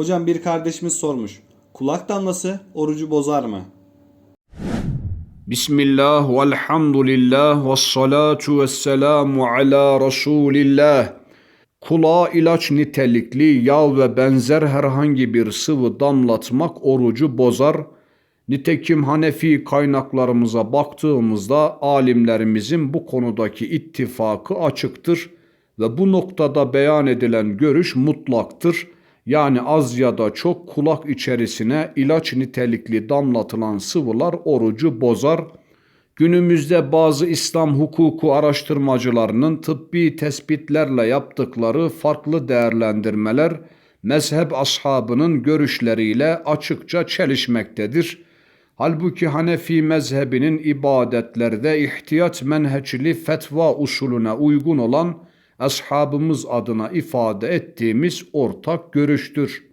Hocam bir kardeşimiz sormuş. Kulak damlası orucu bozar mı? Bismillah velhamdülillah ve salatu ve selamu ala Resulillah. Kulağa ilaç nitelikli yağ ve benzer herhangi bir sıvı damlatmak orucu bozar. Nitekim Hanefi kaynaklarımıza baktığımızda alimlerimizin bu konudaki ittifakı açıktır ve bu noktada beyan edilen görüş mutlaktır. Yani az ya da çok kulak içerisine ilaç nitelikli damlatılan sıvılar orucu bozar. Günümüzde bazı İslam hukuku araştırmacılarının tıbbi tespitlerle yaptıkları farklı değerlendirmeler mezhep ashabının görüşleriyle açıkça çelişmektedir. Halbuki Hanefi mezhebinin ibadetlerde ihtiyat menheçli fetva usulüne uygun olan ashabımız adına ifade ettiğimiz ortak görüştür.